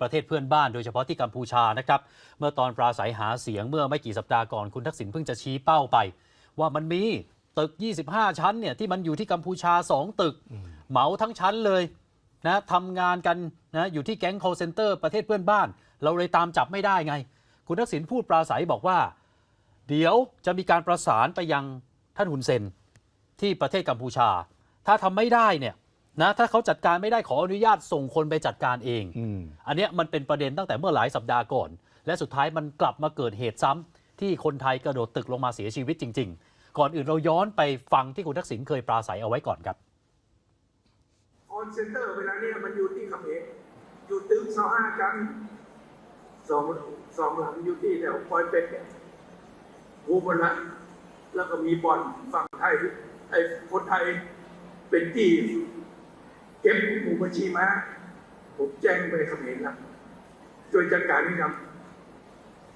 ประเทศเพื่อนบ้านโดยเฉพาะที่กัมพูชานะครับ เมื่อตอนปราศัยหาเสียงเมื่อไม่กี่สัปดาห์ก่อนคุณทักษิณเพิ่งจะชี้เป้าไป ว่ามันมีตึก 25 ชั้นเนี่ยที่มันอยู่ที่กัมพูชา 2 ตึก เหมาทั้งชั้นเลยนะทำงานกันนะอยู่ที่แก๊ง call center ประเทศเพื่อนบ้าน เราเลยตามจับไม่ได้ไง คุณทักษิณพูดปราศัยบอกว่า เดี๋ยวจะมีการประสานไปยังท่านหุนเซนที่ประเทศกัมพูชา ถ้าทำไม่ได้เนี่ย นะถ้าเขาจัดการไม่ได้ขออนุญาตส่งคนไปจัดการเองอืมอันเนี้ยมันเป็นประเด็นตั้งแต่เมื่อหลายสัปดาห์ก่อน และสุดท้ายมันกลับมาเกิดเหตุซ้ำที่คนไทยกระโดดตึกลงมาเสียชีวิตจริง ๆ ก่อนอื่นเราย้อนไปฟังที่คุณทักษิณเคยปราศัยเอาไว้ก่อนครับออนเซ็นเตอร์เวลาเนี้มันอยู่ที่เขมรอยู่ตึกสองห้ากันสองสองหลังอยู่ที่แถวปอยเป็ดเนี่ยภูบลละแล้วก็มีบ่อนฝั่งไทยไอ้คนไทยเป็นที่เก็บหมู่บัญชีมาผมแจ้งไปเขมรแล้วช่วยจัดการนี่ครับ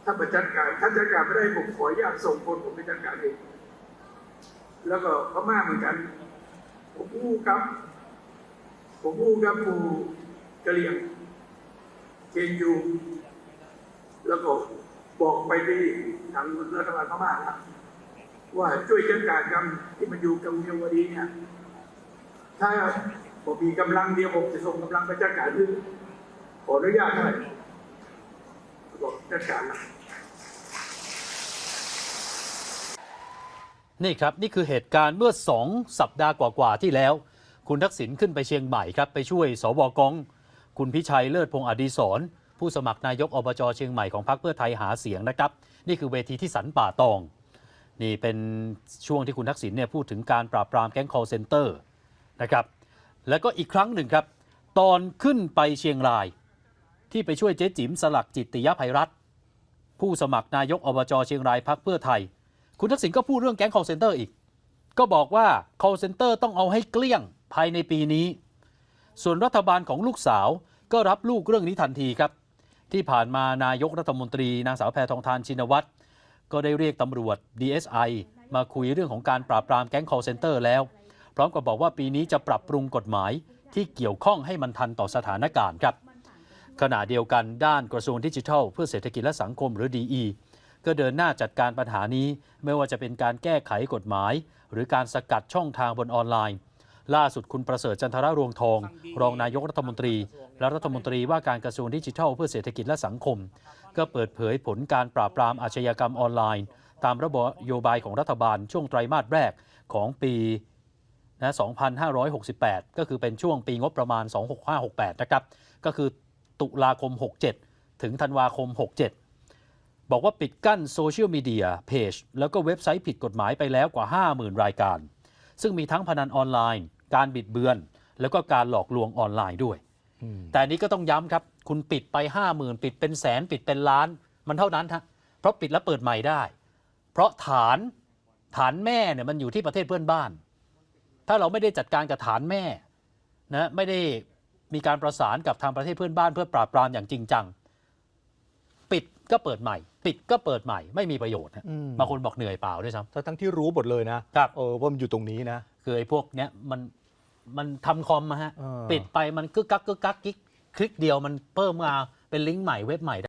ถ้ามาจัดการถ้าจัดการไม่ได้ผมขออนุญาตส่งคนผมไปจัดการเองแล้วก็พม่าเหมือนกัน ผมพูดครับ ผมพูดกับผู้กะเหรี่ยงเกณฑ์อยู่แล้วก็บอกไปที่ทางรัฐบาลพม่านะว่าช่วยจัดการกันที่มันอยู่กับเมียวดีเนี่ยถ้า ผมมีกำลังเดียวผมจะส่งกำลังไปจัดการด้วยขออนุญาตหน่อยบอกจัดการนะนี่ครับ นี่คือเหตุการณ์เมื่อ 2 สัปดาห์กว่า ๆ ที่แล้ว คุณทักษิณขึ้นไปเชียงใหม่ครับ ไปช่วยสวกอง คุณพิชัยเลิศพงษ์อดีศร ผู้สมัครนายกอบจเชียงใหม่ของพรรคเพื่อไทยหาเสียงนะครับ นี่คือเวทีที่สันป่าตอง นี่เป็นช่วงที่คุณทักษิณเนี่ยพูดถึงการปราบปรามแก๊ง call center นะครับ แล้วก็อีกครั้งหนึ่งครับ ตอนขึ้นไปเชียงราย ที่ไปช่วยเจ๊จิ๋มสลักจิตติยภัยรัตน์ผู้สมัครนายกอบจเชียงรายพรรคเพื่อไทย คุณทักษิณก็พูดเรื่องแก๊ง call center อีก ก็บอกว่า call center ต้องเอาให้เกลี้ยงภายในปีนี้ ส่วนรัฐบาลของลูกสาวก็รับลูกเรื่องนี้ทันทีครับ ที่ผ่านมานายกรัฐมนตรีนางสาวแพทองทานชินวัตรก็ได้เรียกตำรวจ DSI มาคุยเรื่องของการปราบปรามแก๊ง call center แล้ว พร้อมกับบอกว่าปีนี้จะปรับปรุงกฎหมายที่เกี่ยวข้องให้มันทันต่อสถานการณ์ครับ ขณะเดียวกันด้านกระทรวงดิจิทัล เพื่อเศรษฐกิจและสังคมหรือ DE ก็เดินหน้าจัดการปัญหานี้ ไม่ว่าจะเป็นการแก้ไขกฎหมาย หรือการสกัดช่องทางบนออนไลน์ ล่าสุดคุณประเสริฐจันทรรวงทอง รองนายกรัฐมนตรี และรัฐมนตรีว่าการกระทรวงดิจิทัล เพื่อเศรษฐกิจและสังคม ก็เปิดเผยผลการปราบปรามอาชญากรรมออนไลน์ ตามระบบนโยบายของรัฐบาลช่วงไตรมาสแรกของปี นะ2568 ก็คือเป็นช่วงปีงบประมาณ 26568 นะครับ ก็คือตุลาคม 67 ถึงธันวาคม 67 บอกว่าปิดกั้นโซเชียลมีเดียเพจแล้วก็เว็บไซต์ผิดกฎหมายไปแล้วกว่า 50,000 รายการ ซึ่งมีทั้งพนันออนไลน์ การบิดเบือน แล้วก็การหลอกลวงออนไลน์ด้วยอืมแต่อันนี้ก็ต้องย้ำครับ คุณปิดไป 50,000 ปิดเป็นแสนปิดเป็นล้าน มันเท่านั้นฮะเพราะปิดแล้วเปิดใหม่ได้ เพราะฐานฐานแม่เนี่ยมันอยู่ที่ประเทศเพื่อนบ้าน ถ้าเราไม่ได้จัดการกับฐานแม่นะไม่ได้มีการประสานกับทางประเทศเพื่อนบ้านเพื่อปราบปรามอย่างจริงจัง ปิดก็เปิดใหม่ ปิดก็เปิดใหม่ไม่มีประโยชน์ฮะอืม บางคนบอกเหนื่อยเปล่าด้วยซ้ ทั้งทั้งที่รู้หมดเลยนะครับเออว่ามันอยู่ตรงนี้นะำคือไอ้พวกเนี้ยมันมันทำคอมมาฮะ เออ ปิดไปมันกึกกักกึกกักกิ๊กคลิกเดียวมันเพิ่มมาเป็นลิงก์ใหม่เว็บใหม่ได้